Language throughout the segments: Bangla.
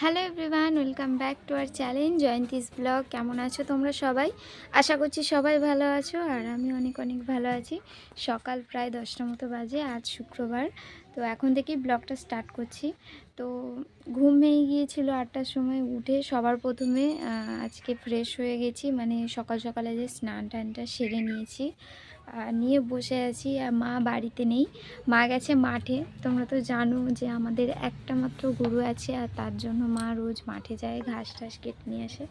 Hello everyone welcome back to our challenge Joyanti's vlog কেমন আছো তোমরা সবাই? আশা করছি সবাই ভালো আছো আর আমি অনেক অনেক ভালো আছি। সকাল প্রায় দশটা মতো বাজে, আজ শুক্রবার। তো এখন থেকেই ব্লগটা স্টার্ট করছি। তো ঘুম ভেঙে গিয়েছিল আটটার সময় উঠে সবার প্রথমে আজকে ফ্রেশ হয়ে গেছি। মানে সকাল সকালে যে স্নান টানটা সেরে নিয়েছি। নিয়ে বসে আছি আর মা বাড়িতে নেই। মা গেছে মাঠে। তোমরা তো জানো যে আমাদের একটা মাত্র গরু আছে আর তার জন্য মা রোজ মাঠে যায়, ঘাস টাস কেটে নিয়ে আসে।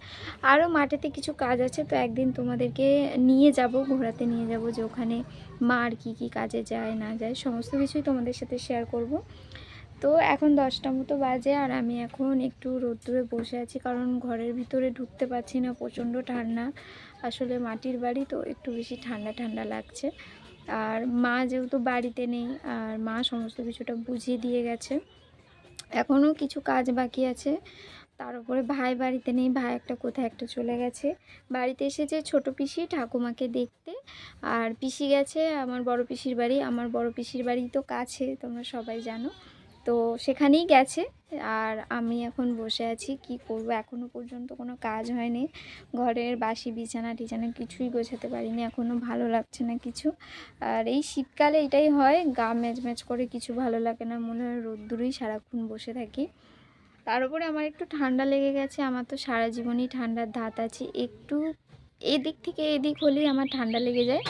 আরও মাঠেতে কিছু কাজ আছে, তো একদিন তোমাদেরকে নিয়ে যাব, ঘোরাতে নিয়ে যাব যে ওখানে মা আর কী কী কাজে যায়, না যায়, সমস্ত কিছুই তোমাদের সাথে শেয়ার করব। তো এখন দশটা মতো বাজে আর আমি এখন একটু রোদ্দুরে বসে আছি কারণ ঘরের ভিতরে ঢুকতে পারছি না, প্রচণ্ড ঠান্ডা। আসলে মাটির বাড়ি তো একটু বেশি ঠান্ডা ঠান্ডা লাগছে। আর মা যেহেতু বাড়িতে নেই, আর মা সমস্ত কিছুটা বুঝিয়ে দিয়ে গেছে। এখনও কিছু কাজ বাকি আছে। তার উপরে ভাই বাড়িতে নেই, ভাই একটা কোথায় একটা চলে গেছে। বাড়িতে এসে এসেছে ছোট পিসি ঠাকুমাকে দেখতে, আর পিসি গেছে আমার বড় পিসির বাড়ি। আমার বড় পিসির বাড়ি তো কাছে, তোমরা সবাই জানো। তো সেখানেই গেছে। আর আমি এখন বসে আছি, কি করব? এখনও পর্যন্ত কোনো কাজ হয়নি। ঘরের বাসি, বিছানা, টিছানা কিছুই গোছাতে পারিনি। এখনও ভালো লাগছে না কিছু। আর এই শীতকালে এটাই হয়, গা ম্যাচ করে কিছু ভালো লাগে না। মনে হয় রোদ্দুরেই সারাক্ষণ বসে থাকি। তার উপরে আমার একটু ঠান্ডা লেগে গেছে। আমার তো সারা জীবনই ঠান্ডার ধাত আছে। একটু এদিক থেকে এদিক হলেই আমার ঠান্ডা লেগে যায়।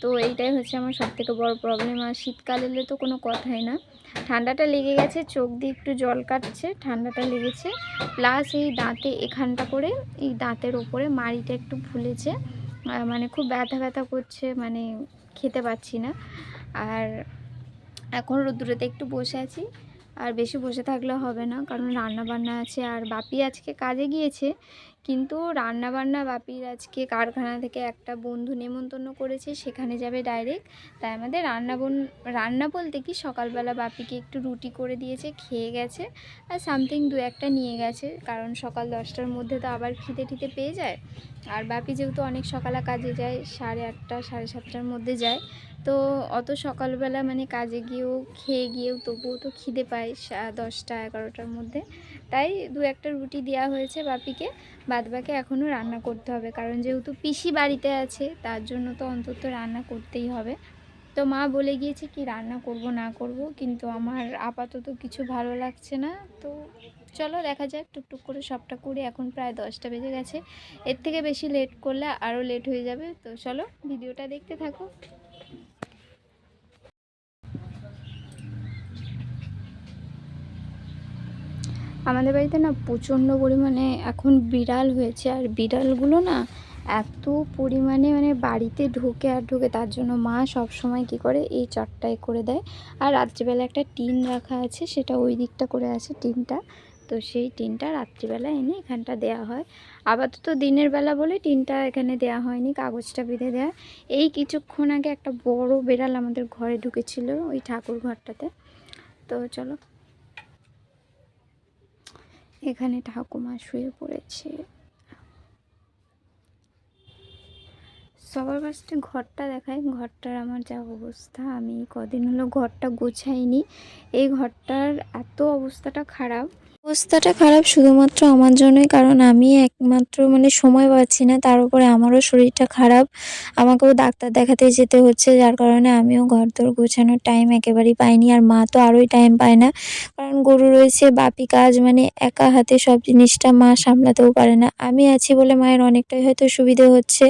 তো এইটাই হচ্ছে আমার সবথেকে বড় প্রবলেম আর শীতকাল এলে তো কোনো কথাই না। ঠান্ডাটা লেগে গেছে, চোখ দিয়ে একটু জল কাটছে, ঠান্ডাটা লেগেছে। প্লাস এই দাঁতে এখানটা করে, এই দাঁতের ওপরে মাড়িটা একটু ফুলেছে। মানে খুব ব্যথা ব্যথা করছে মানে খেতে পাচ্ছি না। আর এখন রোদ্দুরেতে একটু বসে আছি, আর বেশি বসে থাকলে হবে না, কারণ রান্না বান্না আছে, আর বাপি আজকে কাজে গিয়েছে। কিন্তু রান্নাবান্না বাপির আজকে কারখানা থেকে একটা বন্ধু নেমন্তন্ন করেছে, সেখানে যাবে ডাইরেক্ট তাই আমাদের রান্না বন, রান্না বলতে কি, সকালবেলা বাপিকে একটু রুটি করে দিয়েছে, খেয়ে গেছে আর সামথিং দু একটা নিয়ে গেছে। কারণ সকাল দশটার মধ্যে তো আবার খিদে ঠিতে পেয়ে যায়। আর বাপি যেহেতু অনেক সকালে কাজে যায়, সাড়ে আটটা, সাড়ে সাতটার মধ্যে যায় তো অত সকালবেলা মানে কাজে গিয়েও খেয়ে গিয়েও তবুও তো খিদে সা- দশটা, এগারোটার মধ্যে। তাই দু একটা রুটি দেওয়া হয়েছে বাপিকে। বাদবাকি এখনও রান্না করতে হবে। কারণ যেহেতু পিসি বাড়িতে আছে, তার জন্য তো অন্তত রান্না করতেই হবে। তো মা বলে গিয়েছে কি রান্না করব, না করব, কিন্তু আমার আপাতত কিছু ভালো লাগছে না। তো চলো দেখা যাক, টুকটুক করে সবটা করে এখন প্রায় দশটা বেজে গেছে। এর থেকে বেশি লেট করলে আরও লেট হয়ে যাবে। তো চলো ভিডিওটা দেখতে থাকো। আমাদের বাড়িতে না প্রচণ্ড পরিমাণে এখন বিড়াল হয়েছে। আর বিড়ালগুলো না এত পরিমাণে মানে বাড়িতে ঢোকে আর ঢোকে, তার জন্য মা সব সময় কি করে এই চটটাই করে দেয়। আর রাত্রিবেলা একটা টিন রাখা আছে, সেটা ওই দিকটা করে আছে টিনটা। তো সেই টিনটা রাত্রিবেলা এনে এখানটা দেওয়া হয়। আপাতত দিনের বেলা বলে টিনটা এখানে দেওয়া হয়নি, কাগজটা বেঁধে দেওয়া এই কিছুক্ষণ আগে একটা বড় বিড়াল আমাদের ঘরে ঢুকেছিল, ওই ঠাকুর ঘরটাতে। তো চলো। এখানে ঠাকুমা শুয়ে পড়েছে। সবার কাছে ঘরটা দেখাই। ঘরটার আমার যা অবস্থা, আমি কদিন হলো ঘরটা গোছাইনি। এই ঘরটার এত অবস্থাটা খারাপ। অবস্থাটা খারাপ শুধুমাত্র আমার জন্যই, কারণ আমি একমাত্র মানে সময় পাচ্ছি না। তার উপরে আমারও শরীরটা খারাপ। আমাকেও ডাক্তার দেখাতে যেতে হচ্ছে, যার কারণে আমিও ঘর দর গোছানোর টাইম একেবারেই পাইনি। আর মা তো আরোই টাইম পায় না। কারণ গরু রয়েছে, বাপি কাজ মানে একা হাতে সব জিনিসটা মা সামলাতেও পারে না। আমি আছি বলে মায়ের অনেকটাই হয়তো সুবিধে হচ্ছে।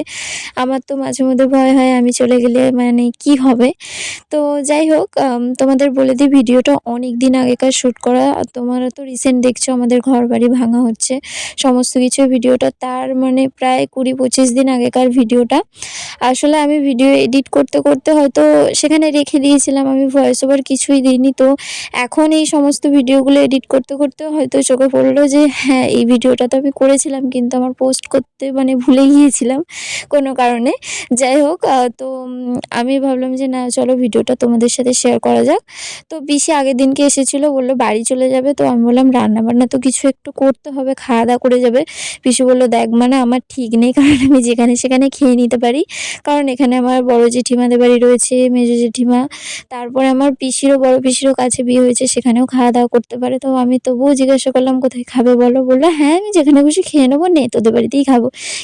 আমার তো মাঝে মধ্যে ভয় হয়, আমি চলে গেলে মানে কি হবে? তো যাই হোক তোমাদের বলে দিই, ভিডিওটা অনেক দিন আগেকার শ্যুট করা। আর তোমরা তো রিসেন্ট দেখছ, আমাদের ঘর বাড়ি ভাঙা হচ্ছে। সমস্ত কিছু ভিডিওটা তার মানে প্রায় কুড়ি পঁচিশ দিন আগেকার ভিডিওটা। আসলে আমি ভিডিও এডিট করতে করতে হয়তো সেখানে রেখে দিয়েছিলাম, আমি ভয়েস ওভার কিছুই দিইনি। তো এখন এই সমস্ত ভিডিওগুলো এডিট করতে করতে হয়তো চোখে পড়ল যে হ্যাঁ এই ভিডিওটা তো আমি করেছিলাম, কিন্তু আমার পোস্ট করতে মানে ভুলে গিয়েছিলাম কোনো কারণে। যাই হোক তো আমি ভাবলাম যে, না, চলো ভিডিওটা তোমাদের সাথে শেয়ার করা যাক। তো পিসি আগের দিনকে এসেছিল, বলল বাড়ি চলে যাবে, তো আমি বললাম রান্না রান্না বান্না তো কিছু একটু করতে হবে খাওয়া দাওয়া করে যাবে। পিসু বলল, দেখ মানে আমার ঠিক নেই, কারণ আমি যেখানে সেখানে খেয়ে নিতে পারি। কারণ এখানে আমার বড় জেঠিমাদের বাড়ি রয়েছে, মেজো জেঠিমা, তারপরে আমার পিসিরও বড় পিসিরও কাছে বিয়ে হয়েছে, সেখানেও খাওয়া দাওয়া করতে পারে। তো আমি তবুও জিজ্ঞাসা করলাম, কোথায় খাবে বলো? বলল হ্যাঁ আমি যেখানে খুশি খেয়ে নেব, নে, তোদের বাড়িতেই খাব।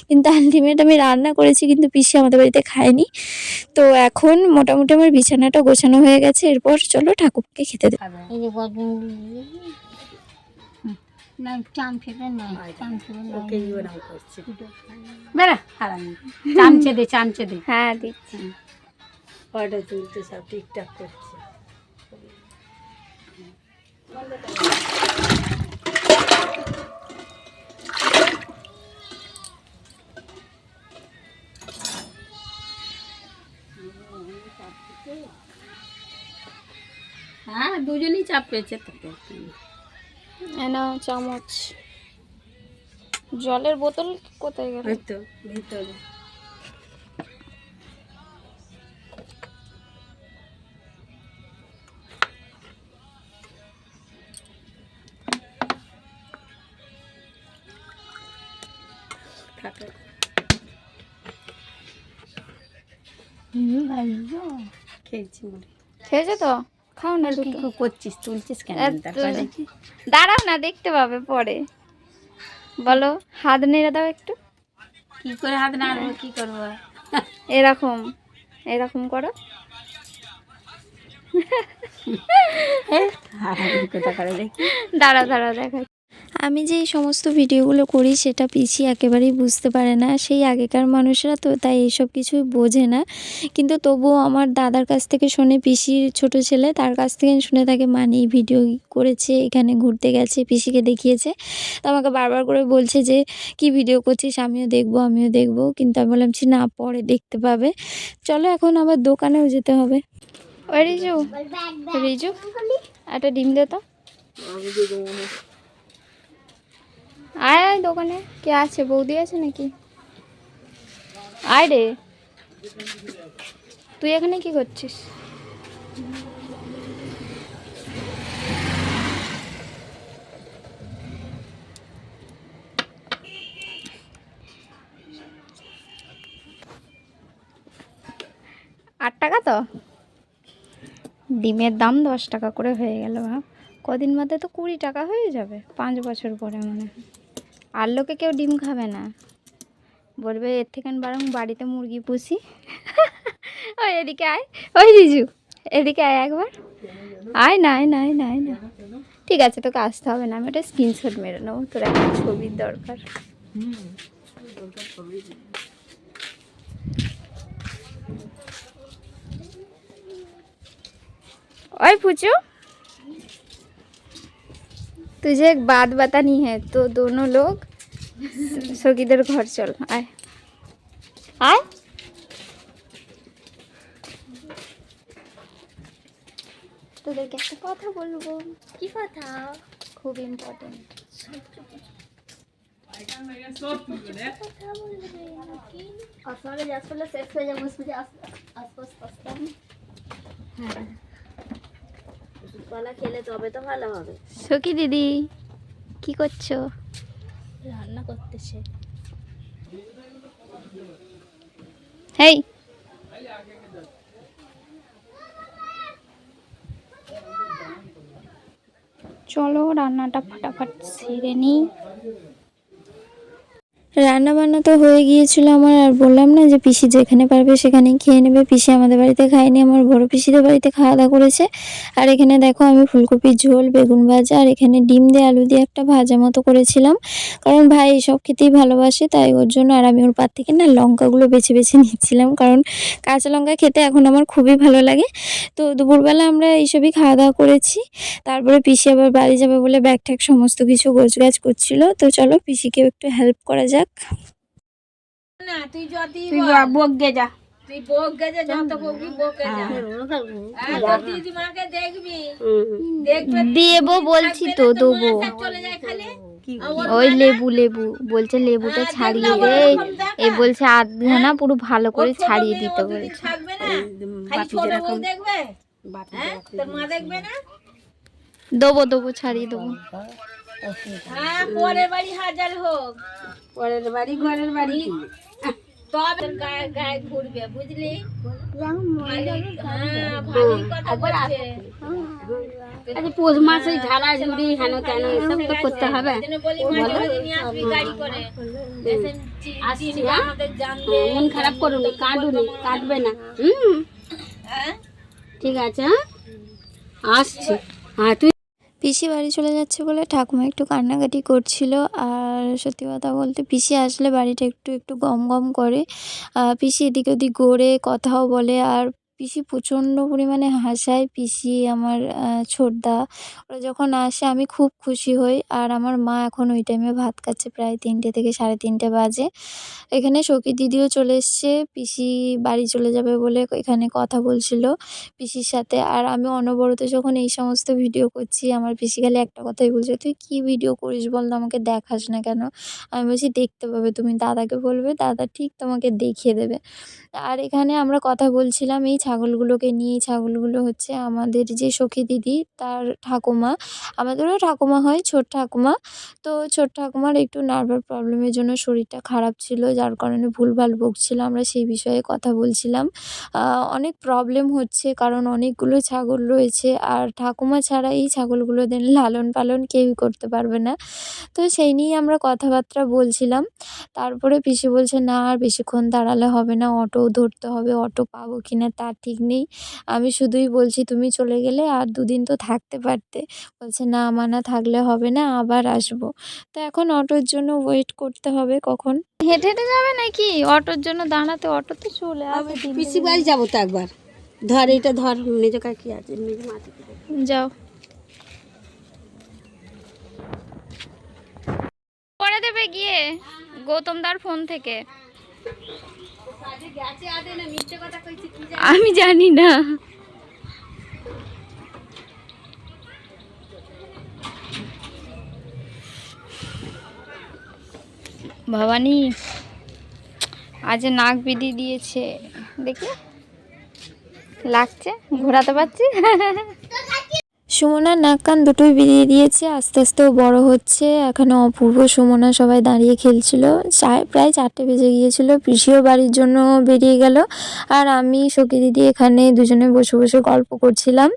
কিন্তু আলটিমেট আমি রান্না করেছি, কিন্তু পিসি আমাদের বাড়িতে খায়নি। তো এখন মোটামুটি আমার বিছানাটা গোছানো হয়ে গেছে, এরপর চলো ঠাকুরকে খেতে দেবো বেড়া হারামি চামচে দে চামচে দে। হ্যাঁ দিচ্ছি। ফটো তুলতে সব ঠিকঠাক করছে। হ্যাঁ দুজনেই চাপ পেয়েছে এনা চামচ। জলের বোতল কোথায় গেল? ভিতরে। খেয়েছি। খেয়েছো তো? খাও না কি করছিস তুলছিস কেন? দাঁড়াও না দেখতে পাবে পরে। বলো হাত নেড়ে দাও একটু। কি করে হাত নাড়বো কি করব? এরকম এরকম করো। দাঁড়া দাঁড়া দেখা। আমি যে এই সমস্ত ভিডিওগুলো করি সেটা পিছিয়ে একেবারেই বুঝতে পারে না। সেই আগেকার মানুষরা তো তাই এইসব কিছুই বোঝে না। কিন্তু তবুও আমার দাদার কাছ থেকে শুনে পিসির ছোট ছেলে তার কাছ থেকে শুনে তাকে মানে ভিডিও করেছে এখানে ঘুরতে গেছে পিসিকে দেখিয়েছে। তো আমাকে বারবার করে বলছে যে কি ভিডিও করছিস? আমিও দেখব আমিও দেখব। কিন্তু আমি বললাম যে, না পরে দেখতে পাবে। চলো এখন আবার দোকানেও যেতে হবে। রিজু রিজু একটা ডিম দে তো। আয় আয় দোকানে। কে আছে? বৌদি আছে নাকি? আয় রে। তুই এখানে কি করছিস? আট টাকা তো? ডিমের দাম দশ টাকা করে হয়ে গেল কদিন বাদে তো কুড়ি টাকা হয়ে যাবে, পাঁচ বছর পরে মনে হয়। আর লোকে কেউ ডিম খাবে না। বলবে, এর থেকে বরং বাড়িতে মুরগি পুষি। ওই এদিকে আয়। ওই রিজু, এদিকে আয় একবার। আয় নাই নাই নাই না না। ঠিক আছে, তোকে আসতে হবে না, আমি ওটা স্ক্রিনশট মেরে নেব। তোর একটা ছবির দরকার। ওই পুচু। तुझे एक बात बतानी है तो दोनों लोग सो किधर घर चल आए आए তোদেরকে একটা কথা বলবো কি কথা খুব ইম্পর্টেন্ট আসলে আসলে শেষ হয়ে যাবো বুঝে আস্তে আস্তে আসতাম হ্যাঁ ওষুধপালা খেলে তবে তো ভালো হবে। সখী দিদি কি করছ? রান্না করতেছে। হেই। চলো রান্নাটা ফটাফট সেরে নিই। রান্না বান্না তো হয়ে গিয়েছিল আমার, আর বললাম না যে পিসি যেখানে পারবে সেখানেই খেয়ে নেবে। পিসি আমাদের বাড়িতে খায়নি, আমার বড় পিসিদের বাড়িতে খাওয়া দাওয়া করেছে। আর এখানে দেখো আমি ফুলকপির ঝোল, বেগুন ভাজা, আর এখানে ডিম দিয়ে আলু দিয়ে একটা ভাজা মতো করেছিলাম। কারণ ভাই এসব খেতেই ভালোবাসে, তাই ওর জন্য আর আমি ওর পার থেকে না লঙ্কাগুলো বেছে বেছে নিচ্ছিলাম। কারণ কাঁচা লঙ্কা খেতে এখন আমার খুবই ভালো লাগে। তো দুপুরবেলা আমরা এইসবই খাওয়া দাওয়া করেছি। তারপরে পিসি আবার বাড়ি যাবে বলে ব্যাগ ট্যাগ সমস্ত কিছু গোছগাছ করছিল। তো চলো পিসিকেও একটু হেল্প করা যাক। না তুই যদি বগে যা তুই বক গেছে যত বকবি বকে যা। তোর দিদিমাকে দেখবি। দেখবে দেবো বলছি তো দেবো। চলে যায় খালি। ওই লেবু লেবু বলছে লেবুটা ছাড়িয়ে দে। এ বলছে আধা না পুরো ভালো করে ছাড়িয়ে দিতে বলছে। হ্যাঁ? দেবো দেবো ছাড়িয়ে দেবো। হ্যাঁ পরের বাড়ি হাজার হোক। পরের বাড়ি ঘরের বাড়ি। কি? তবে গায়ে গায়ে ঘুরবে বুঝলি? যেমন মনে ভালোই- হ্যাঁ ভালোই কথা বলছে। আচ্ছা পৌষ মাসে ঝাড়া ঝুড়ি হেন তেন এসব তো করতে হবে। যেন বলি মাঝে মাঝে নিয়ে আসবি গাড়ি করে। দেশে চি- আসছি, চিনবে, হ্যাঁ? আমাদের জানবে। হ্যাঁ, মন খারাপ করুন কাঁদুন কাঁদবে না। হুম। হ্যাঁ? ঠিক আছে হ্যাঁ? আসছি। হ্যাঁ তুই পিসি বাড়ি চলে যাচ্ছে বলে ঠাকুমা একটু কান্নাকাটি করছিল। আর সত্যি কথা বলতে পিসি আসলে বাড়িটা একটু একটু গম গম করে। পিসি এদিক ওদিক গড়ে কথাও বলে। আর পিসি প্রচণ্ড পরিমাণে হাসায় পিসি আমার ছোটদা। ওরা যখন আসে আমি খুব খুশি হই। আর আমার মা এখন ওই টাইমে ভাত খাচ্ছে প্রায় তিনটে থেকে সাড়ে তিনটে বাজে। এখানে সখী দিদিও চলে এসছে। পিসি বাড়ি চলে যাবে বলে এখানে কথা বলছিল পিসির সাথে। আর আমি অনবরত যখন এই সমস্ত ভিডিও করছি, আমার পিসি খালি একটা কথাই বলছে, তুই কী ভিডিও করিস বল আমাকে দেখাস না কেন? আমি বলছি, দেখতে পাবে, তুমি দাদাকে বলবে, দাদা ঠিক তোমাকে দেখিয়ে দেবে। আর এখানে আমরা কথা বলছিলাম এই ছাগলগুলোকে নিয়ে, ছাগলগুলো হচ্ছে আমাদের যে সখী দিদি, তার ঠাকুমা। আমাদেরও ঠাকুমা হয়, ছোট ঠাকুমা। তো ছোট ঠাকুমার একটু নার্ভার প্রবলেমের জন্য শরীরটা খারাপ ছিল, যার কারণে ভুলভাল বকছিল আমরা সেই বিষয়ে কথা বলছিলাম। অনেক প্রবলেম হচ্ছে, কারণ অনেকগুলো ছাগল রয়েছে। আর ঠাকুমা ছাড়া এই ছাগলগুলোদের লালন পালন কেউই করতে পারবে না। তো সেই নিয়েই আমরা কথাবার্তা বলছিলাম। তারপরে পিসি বলছে, না, আর বেশিক্ষণ দাঁড়ালে হবে না। অটো ধরতে হবে। অটো পাবো কি না তার ঠিক নেই। আমি শুধুই বলছি তুমি চলে গেলে আর দুদিন তো থাকতে পারতে। বলছে না মানা থাকলে হবে না আবার আসব। তো এখন অটোর জন্য ওয়েট করতে হবে কখন? হেঁটে হেঁটে যাবে নাকি? অটোর জন্য দাঁড়াতে অটো তো চলে আসবে পিসি বাড়ি যাব তো একবার। ধর এটা ধর মেজো কাকি আছে মেজো মাটি যাও। করে দেবে গিয়ে? গৌতম দার ফোন থেকে। আমি জানি না। ভবানী আজ নাক বিধি দিয়েছে। দেখি লাগছে? ঘোরাতে পারছি সুমনার নাক কান দুটোই বেরিয়ে দিয়েছে, আস্তে আস্তে ও বড় হচ্ছে। এখানে অপূর্ব সুমনা সবাই দাঁড়িয়ে খেলছিল। প্রায় চারটে বেজে গিয়েছিল, পিসিও বাড়ির জন্য বেরিয়ে গেল। আর আমি, সখী দিদি এখানে দুজনে বসে বসে গল্প করছিলাম।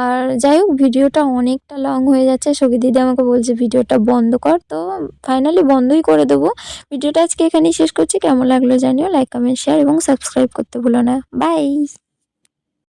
আর যাই হোক, ভিডিওটা অনেকটা লং হয়ে যাচ্ছে। সখী দিদি আমাকে বলছে, ভিডিওটা বন্ধ কর। তো ফাইনালি বন্ধই করে দেবো। ভিডিওটা আজকে এখানেই শেষ করছি। কেমন লাগল জানিও, লাইক, কমেন্ট, শেয়ার এবং সাবস্ক্রাইব করতে ভুলো না। বাই!